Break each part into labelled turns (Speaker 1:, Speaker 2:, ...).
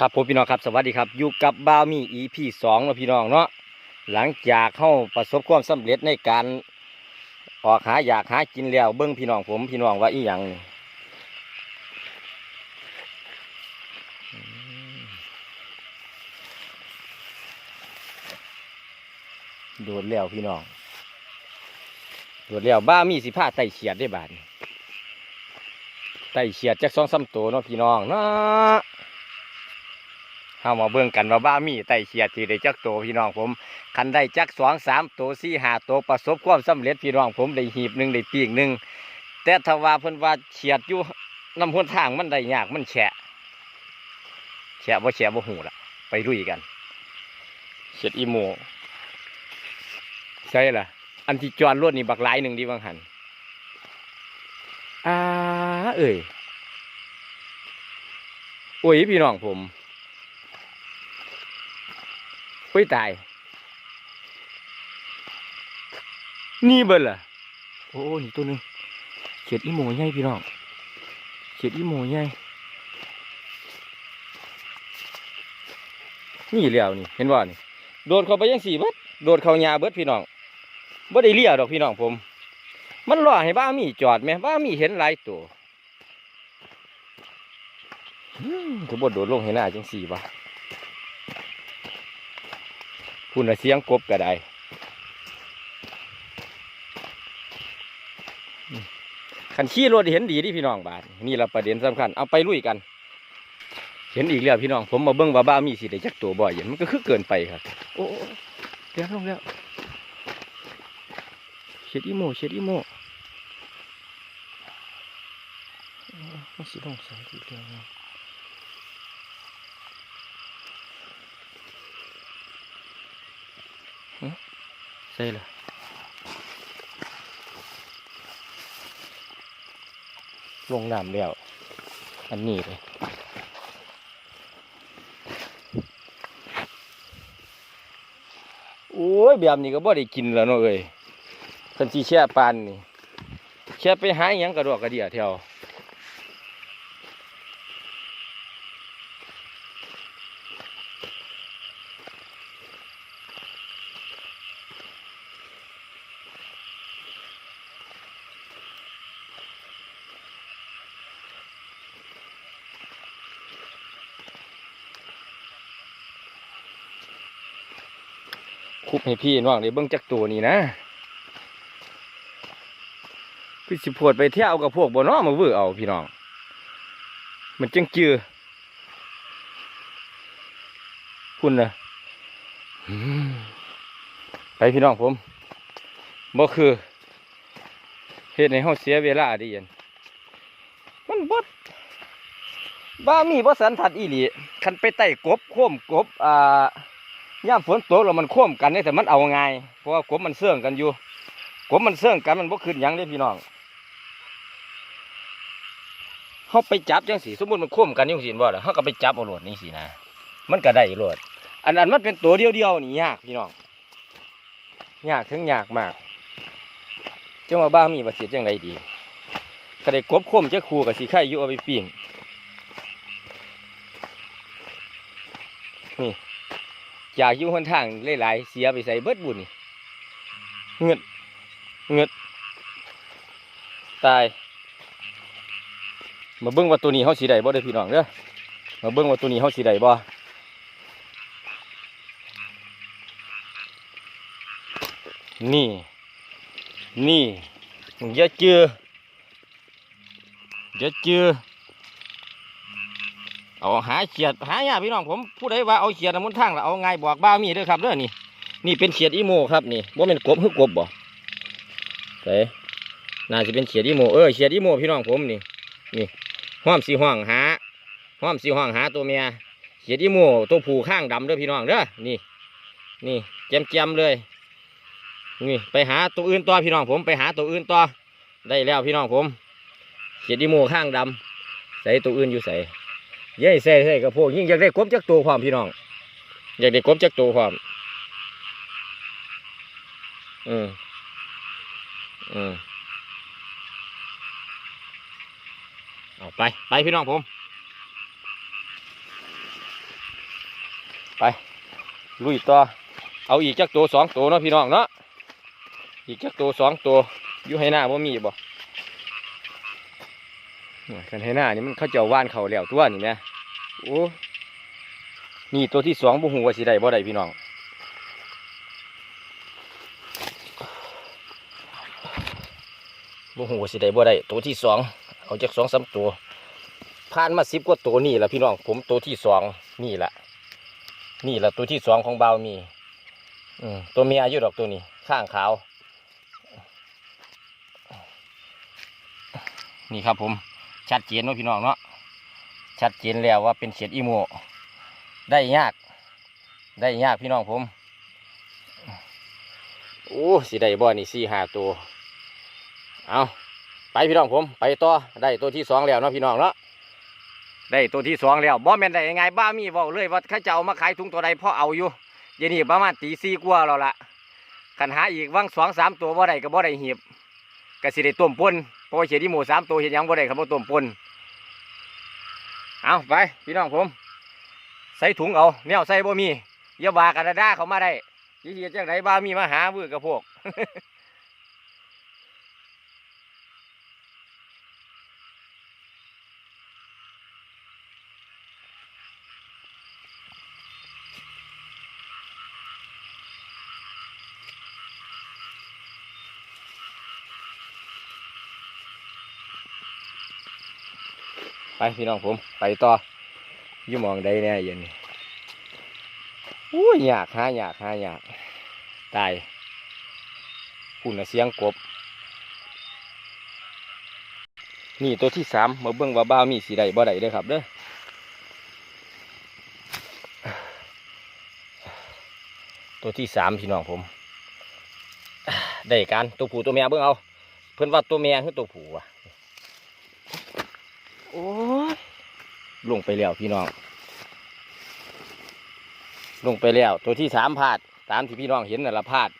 Speaker 1: ครับผมพี่น้องครับสวัสดีครับอยู่กับบ้าวมี EP สองนะพี่น้องเนาะหลังจากเข้าประสบความสำเร็จในการออกหาอยากหากินแล้วเบิ้งพี่น้องผมพี่น้องว่าอีหยังนี่โดดแล้วพี่น้องโดดแล้วบ้ามีสิผ้าไตเฉียดได้บาดไตเฉียดจากสองสามตัวเนาะพี่น้องเนาะ เข้ามาเบิ่งกันว่าบ้ามีไตเขียดที่ได้จักโตพี่น้องผมคันได้จักสองสามโตสี่ห้าตัวประสบความสำเร็จพี่น้องผมได้หีบหนึ่งได้ปีกหนึ่งแต่ถ้าว่าเพิ่นว่าเฉียดอยู่น้ำหนทางมันได้ยากมันแฉะแฉะบ่แฉะบ่หูละไปลุยกันเฉียดอีโมใช่ล่ะ อันที่จอนรถนี่บักหลายหนึ่งดีบางหันอ่าเอ้ยโอ้ยพี่น้องผม อุ้ยตาย นี่เบิ่นล่ะโอ้นี่ตัวหนึ่งเขียดอีโมใหญ่พี่น้องเขียดอีโมใหญ่นี่แล้วนี่เห็นบ่นี่โดดเข้าไปยังสี่เบิดโดดเข้าหญ้าเบิดพี่น้องบ่ได้เลี้ยวดอกพี่น้องผม มันรอให้บ้ามีจอดไหมบ้ามีเห็นหลายตัวอืมก็บ่โดดลงให้หน้าจังสี่บ่ พูดเสียงกบก็ได้อืมขันขี้รถเห็นดีที่พี่น้องบาทนี่เราประเด็นสำคัญเอาไปลุยกัน เห็นอีกแล้วพี่น้อง ผมมาเบิ้งว่าบ้ามีสิได้จักตัวบ่อยเห็นมันก็คือเกินไปครับ โอ้โอ้เดี๋ยวลงแล้วเช็ดอีโมเช็ดอีโมโอ้มันสิลงใส่อีกแล้ว ใช่เลยลงน้ำแล้ว อันนี้เลยโอ้ยแบบนี้ก็บ่ได้กินแล้วเนาะเอ้ยคันสีแช่ปานนี่แช่ไปหาอหยังกระดอกกระเดียแถว คุบให้พี่น้องได้เบิ่งจักตัวนี่นะพี่สิโพดไปเที่ยวกับพวกบ่เน้อมาเวือเอาพี่น้อง มันจังจือคุณนะไปพี่น้องผมบ่คือเฮ็ดในห้เฮาเสียเวลาดิเย็นมันบดบ้ามีบ่สันทัดอีหลีคันไปไต่กบโค้มกบอ่า ย่ามฝนตกแล้วมันคว่ำกันนี่แต่มันเอาง่ายเพราะว่ากบมันเสื่องกันอยู่กบมันเสื่องกันมันบ่ขึ้นยังเด้พี่น้องเขาไปจับจังสีสมมติมันคว่ำกันยังสีบ่ล่ะเขาก็ไปจับเอาโหลดนี่สินะมันก็ได้โหลดอันนั้นมันเป็นตัวเดียวเดียวๆนี่ยากพี่น้องยากถึงยากมากจังว่าบ้ามีประสิทธิ์จังไรดีก็ได้กบคว่ำจะคูกับสีไข่อยู่เอาไปปิ้งนี่ อยากอยู่หนทางหลายๆเสียไปใส่เบิดบุญเงึดเงึดตาย มาเบิ่งว่าตัวนี้เขาสีใดบ่เด้อพี่น้องเด้อมาเบิ่งว่าตัวนี้เขาสีใดบ่นี่ นี่อย่าเจืออย่าเจือ เอาหาเขียดหายาพี่น้องผมผู้ใดว่าเอาเขียดมันทางแล้วเอาไงบอกบ้ามีเด้อครับเด้อนี่นี่เป็นเขียดอีโมครับนี่ว่าเป็นกบหรือกบบ่เต้น่าจะเป็นเขียดอีโมเออเขียดอีโมพี่น้องผมนี่นี่ห้อมสีห้องหาห้อมสีห้องหาตัวเมียเขียดอีโมตัวผูข้างดำเด้อพี่น้องเด้อนี่ นี่แจมแจมๆเลย นี่ไปหาตัวอื่นต่อพี่น้องผมไปหาตัวอื่นต่อได้แล้วพี่น้องผมเขียดอีโมข้างดำใส่ตัวอื่นอยู่ใส่ เย้ใส่ใส่กับพวกยิ่งอยากได้กบจักตัวความพี่น้อง อยากได้กบจักตัวความอืมอืมเอาไป ไปพี่น้องผม ไป ลุยต่อ เอาอีกจักตัวสองตัวเนาะพี่น้องเนาะ อีกจักตัวสองตัวอยู่ให้หน้าว่ามีบ่ กันให้หน้านี่มันเขาเจ้าว่านเขาแล้วตัวนี่แหม่โอ้นี่ตัวที่สองบ่ฮู้ว่าสิได้บ่ได้พี่น้องบ่ฮู้ว่าสิได้บ่ได้ตัวที่สองเอาจากสองสามตัวผ่านมาสิบกว่าตัวนี่แหละพี่น้องผมตัวที่สองนี่แหละนี่แหละตัวที่สองของเบาวมีอืมตัวเมียอยู่ดอกตัวนี้ ข้างขาว นี่ครับผม ชัดเจนเนาะพี่น้องเนาะชัดเจนแล้วว่าเป็นเขียดอีโมได้ยาก ได้ยากพี่น้องผมโอ้สิได้บ่อนี่สี่หาตัวเอาไปพี่น้องผม ไปต่อได้ตัวที่สองแล้วเนาะพี่น้องเนาะได้ตัวที่สองแล้วบ่แม่นได้ยังไงบ้ามีเว้าเลยว่าเขาเจะเอามาขายถุงตัวใดพ่อเอาอยู่เยวนี้ประมาณตีสี่กว่าแล้วล่ะขันหาอีกว่างสองสามตัวบ่ได้ก็บ่ได้หีบก็สิได้ต้มปน ราะว่าเขียดที่หมูสามตัวเห็นยังบ่ได้ครับบ่ต้มปนเอาไปพี่น้องผม ใส่ถุงเอาเนี่ยใส่บ่มีอย่าบากันด้าเขามาได้ยี่เหียจังไดบ้ามีมาหาเบื่อกับพวก พี่น้องผมไปต่อยู่มองใดเนี่ยเย็นนี่อู้ยยากหายากหายากตายปุ่นน่ะเสียงกบ นี่ตัวที่สามมาเบิ่งว่าบ้ามีสีใดบ่ใดเด้อครับเด้อตัวที่สามพี่น้องผม ได้การตัวผู้ตัวเมียเบิ่งเอา เพิ่นว่าตัวเมียคือตัวผู้วะ โอ้ยลงไปแล้วพี่น้อง ลงไปแล้ว ตัวที่สามพลาด ตามที่พี่น้องเห็นน่ะละพลาด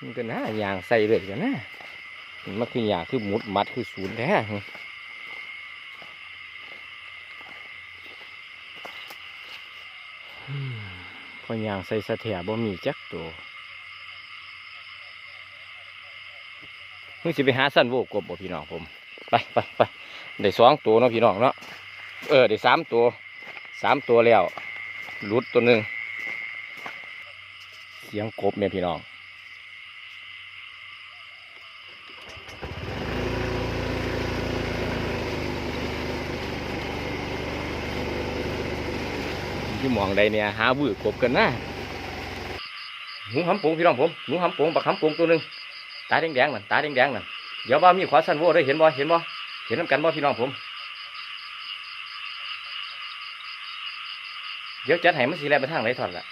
Speaker 1: มันก็น่ายางใส่เลยกันนะมันคือยางคือหมุดมัดคือศูนย์แท้พอยางใส่สะเทียบ่มีจักตัวมึงสิไปหาสั้นโวกบบ่พี่น้องผม ไปไปไป ได้สองตัวเนาะพี่น้องเนาะเออได้สามตัวสามตัวแล้วหลุดตัวหนึ่งเสียงกบเนี่ยพี่น้องที่มองใดเนี่ยหาบื้อกบกันนะหนูหำปงพี่น้องผมหนูหำปงปักหำปงตัวหนึ่งตาแดงๆนั่นตาแดงๆนั่นเดี๋ยวบ้ามีขวาสันโว้ได้เห็นบ่เห็นบ่ เห็นน้ำกันบ่พี่น้องผม เดี๋ยวจัดให้มันสีแลไปทางไหนถอดละ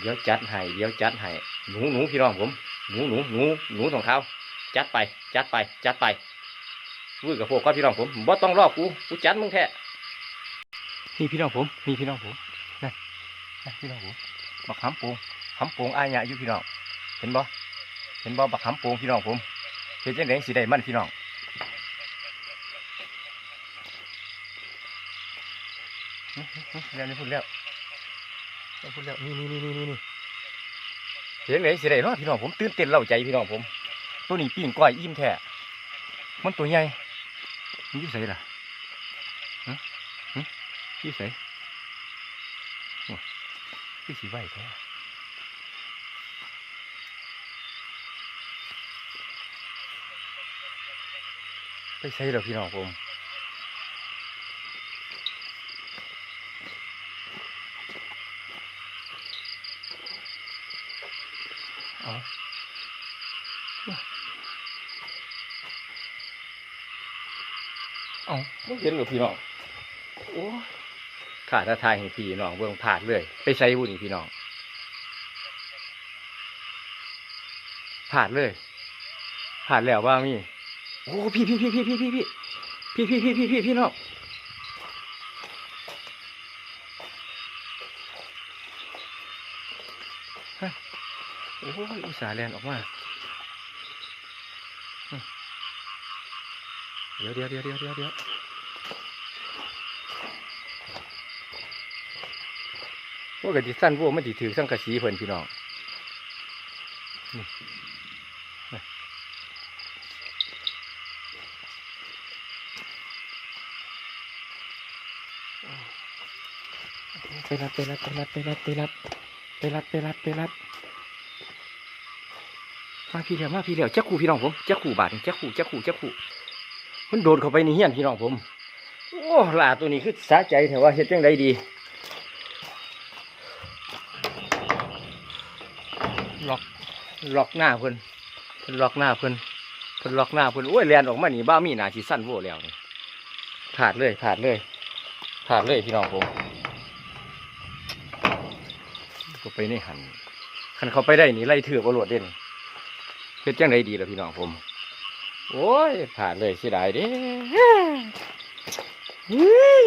Speaker 1: เดี๋ยวจัดให้เดี๋ยวจัดให้หนูหนูพี่น้องผมหนูหนูหนูหนูของเขาจัดไป จัดไป จัดไปวุ้ยกับพวกก็พี่น้องผมบ่ต้องรอกูกูจัดมึงแท้นี่พี่น้องผมนี่พี่น้องผมนั่นนั่นพี่น้องผมบักหำโปงหำโปงอายหยะอยู่พี่น้อง เห็นบ่เห็นบ่บักหำโปงพี่น้องผมเห็นจังไดสิได้มันพี่น้องอื้อหือหือ แล้วนี่พูดแล้วพูดแล้วนี่นี่นี่นี่นี่นี่เห็นจังไดสิได้เนาะพี่น้องผมตื่นเต้นเล่าใจพี่น้องผม ตัวนี้ปิ้งก้อยอิ่มแท้มันตัวใหญ่มันอยู่ไสล่ะฮะฮะยู่ไสโอ้ยคือสีไหวแท้ไปใช้หรอพี่น้องผม เอา เอาไม่เห็นหรอพี่น้องโอ้ขาดทายให้พี่น้องเบื้องผาดเลย ไปใช้บุญพี่น้องผาดเลยผาดแล้วว่ามีโอ้พี่พี่พี่พี่พี่พี่พี่พี่พี่พี่พี่พี่พี่น้องฮะโอ้ยอุตส่าห์แลนออกมาเดี๋ยวเดี๋ยวเดี๋ยวเดี๋ยวเดี๋ยว ว่ากะติสั้นพวกมันติถือสังกะสีเพิ่นพี่น้องนี่ไปรัดไปรัดไปรัดไปรัดไปรัดไปรัดไปรัดไปรัดมาพี่เดียวมาพี่เดียวเจ้าขู่พี่น้องผมเจ้าขู่บาทนี่เจ้าขู่เจ้าขู่เจ้าขู่มันโดนเข้าไปในเฮียนพี่น้องผม โอ้หลาตัวนี้คือสะใจแต่ว่าเฮ็ดจังไดดี ล็อกหน้าเพิ่นเพิ่นล็อกหน้าเพิ่นเพิ่นล็อกหน้าเพิ่นโอ้ยแลนออกมานี่บ้ามีหนาสิสั้นโว้แล้วนี่ขาดเลยขาดเลยขาดเลยพี่น้องผมก็ไปในหันคันเขาไปได้นี่ไล่ถือกเอารวดเด่นเฮ็ดจังไดดีล่ะพี่น้องผม โอ้ยขาดเลยเสียดายเด้อุ้ย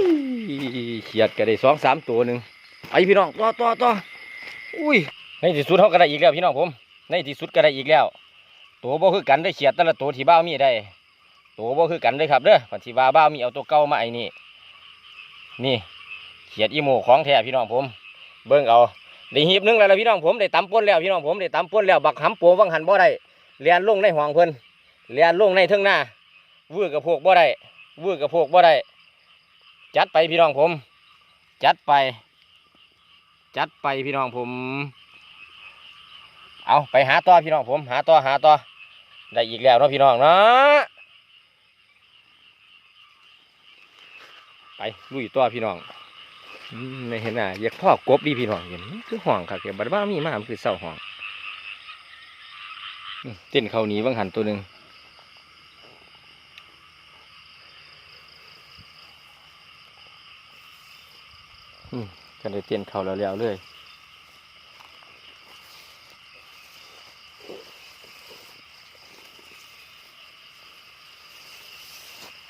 Speaker 1: เขียดก็ได้สองสามตัวหนึ่งไอพี่น้องต่อต่อต่ออุ้ยในที่สุดเขาก็ได้อีกแล้วพี่น้องผม ในที่สุดก็ได้อีกแล้ว ตัวบ่คือกันได้เฉียดแต่ละตัวที่บ้ามีได้ ตัวบ่คือกันเลยครับเด้อผันที่ว่าบ้ามีเอาตัวเก่ามาไอ้นี่ นี่เขียดอีโมของแท้พี่น้องผม เบิ่งเอาได้หีบหนึงแล้วละพี่น้องผมได้ตำป้นแล้วพี่น้องผมได้ตำป้นแล้วบักหำโปวังหันบ่ได้เลียนลงในห้องเพิ่นเลียนลงในเทิงหน้าวื้อกับพวกบ่ได้วื้อกับพวกบ่ได้จัดไปพี่น้องผม จัดไป จัดไปพี่น้องผม เอาไปหาต่อพี่น้องผมหาต่อหาต่อได้อีกแล้วเนาะพี่น้องเนาะไปลุยต่อพี่น้องไม่เห็นอะอยากพ่อกบดีพี่น้องเห็นคือห่วงครับเดี๋ยวบัดบ้ามีมามคือเศร้าห่วงเต้นเขาหนีบางหันตัวหนึ่งกันได้เต้นเขาแล้วแล้วเลย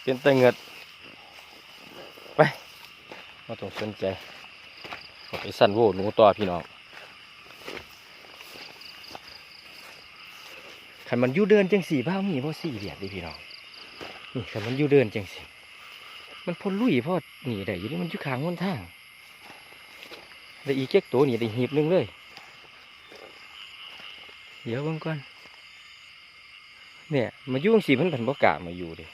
Speaker 1: เป็นตะเงิด ไปมาต้องสนใจเอไปสั่นโวหนูต่อพี่น้องขันมันยู่เดินจังสี่บ้ามีพ่สี่เหลี่ยมดิพี่น้องนี่ขันมันยู่เดินจังสี่ มันพ่นลุยพ่อหนีได้อยู่นี่มันอยู่ขางบนทางได้อีกเจ๊กตัวหนี่ได้หีบหนึงเลย เดี๋ยวบิ่งก่อนเนี่ย มายู่งสี่มันผันบ่กล้ามาอยู่ดิ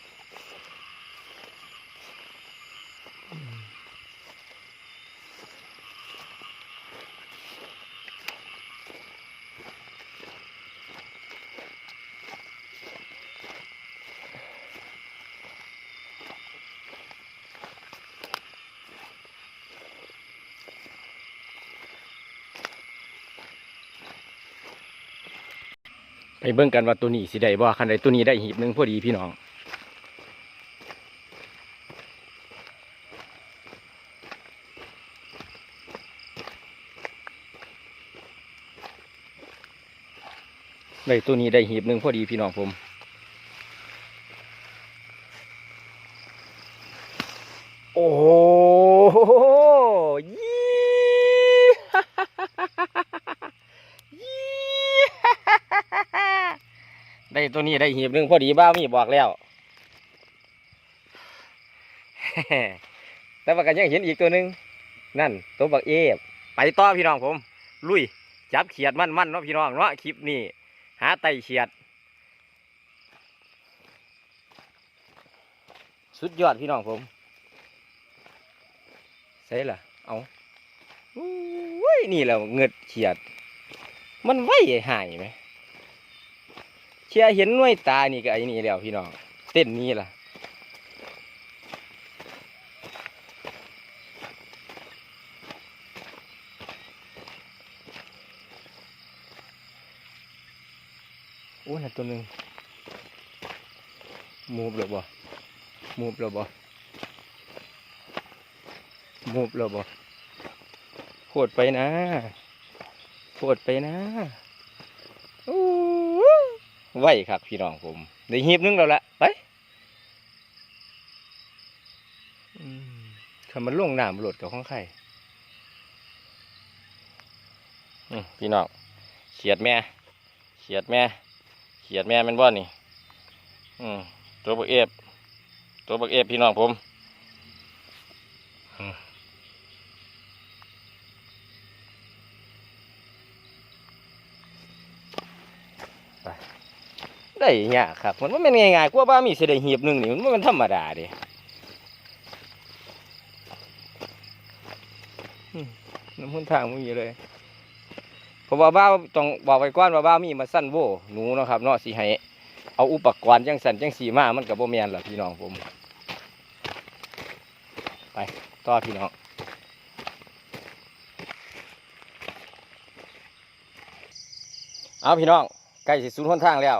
Speaker 1: เบิ่งกันว่าตัวนี้สิได้บ่คันใดตัวนี้ได้หีบหนึ่งพอดีพี่น้องได้ตัวนี้ได้หีบหนึ่งพอดีพี่น้องผม โอ้โหยี่ ยี่ ได้ตัว นี้ได้หีบหนึ่งพอดีบ้ามีบอกแล้ว แต่ว่ากันยังเห็นอีกตัวหนึ่งนั่น ตัวบักเอฟไปต่อพี่น้องผม ลุย จับเขียดมันมันเนาะพี่น้องเนาะคลิปนี้ หาไตเขียด สุดยอดพี่น้องผมใช่ล่ะ เอาอุ้ยนี่แหละเงิดเขียด มันไหวหายไหม เชียเห็นหน่วยตานี่ก็ไอ้นี่แล้วพี่น้องเต้นนี้ล่ะโอ้นั่นตัวหนึ่งมูบแล้วบ่มูบแล้วบ่มูบแล้วบ่โคตรไปนะโคตรไปนะ ไหวครับพี่น้องผมได้หีบนึงแล้วละไปอืมคำมันล่วงน้ำหลดกับข้องไข่พี่น้องเขียดแม่ เขียดแม่ เขียดแม่แมันบ่นี่ตัวบักเอฟตัวบักเอฟพี่น้องผม ได้ยากครับ มันบ่แม่นง่ายๆกว่าบ้ามีเสิได้หีบหนึ่งนี่มันบ่แม่นธรรมดาด้อืมน้ำหนทางบ่มีเลยเพราะว่าบ้าต้องบอกไว้ก่อนว่าบ้ามีมาสั้นโวหนูนะครับเนาะสิให้เอาอุปกรณ์จังสันจังสีมามันกับโบแมนล่ะพี่น้องผม ไปต่อพี่น้องเอาพี่น้องใกล้สิสุดหนทางแล้ว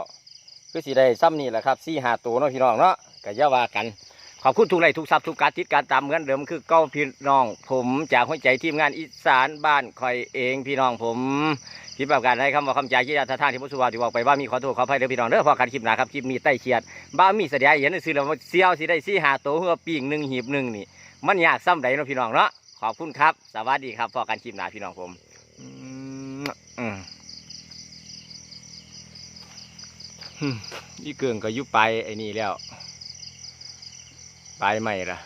Speaker 1: คือสิได้ซ้ำนี่แหละครับสี่หาตัวเนาะพี่น้องเนาะก็อย่าว่ากัน ขอบคุณทุกไลทุกซับทุกการติดการตามเหมือนเดิมคือเก้าพี่น้อง ผมจากหัวใจทีมงานอีสานบ้านคอยเองพี่น้องผมคลิปแบบการให้คำว่าคำจากี่ยาท่าทางที่พุทธวาที่บอกไปว่ามีขอโทษขออภัยเด้อพี่น้องเด้อพอกันคลิปหนาครับคลิปมีใต้เขียดบ้ามีเสยดายเห็นซื้อแล้วว่าเซียวสิได้สี่หาตัวเพื่อปีงหนึ่งหีบหนึ่งนี่ มันยากซ้ำใดเนาะพี่น้องเนาะขอบคุณครับ สวัสดีครับพอกันคลิปหนาพี่น้องผม อืม นี่เกิงก็ยุไปไอ้นี่แล้ว ไปใหม่ละ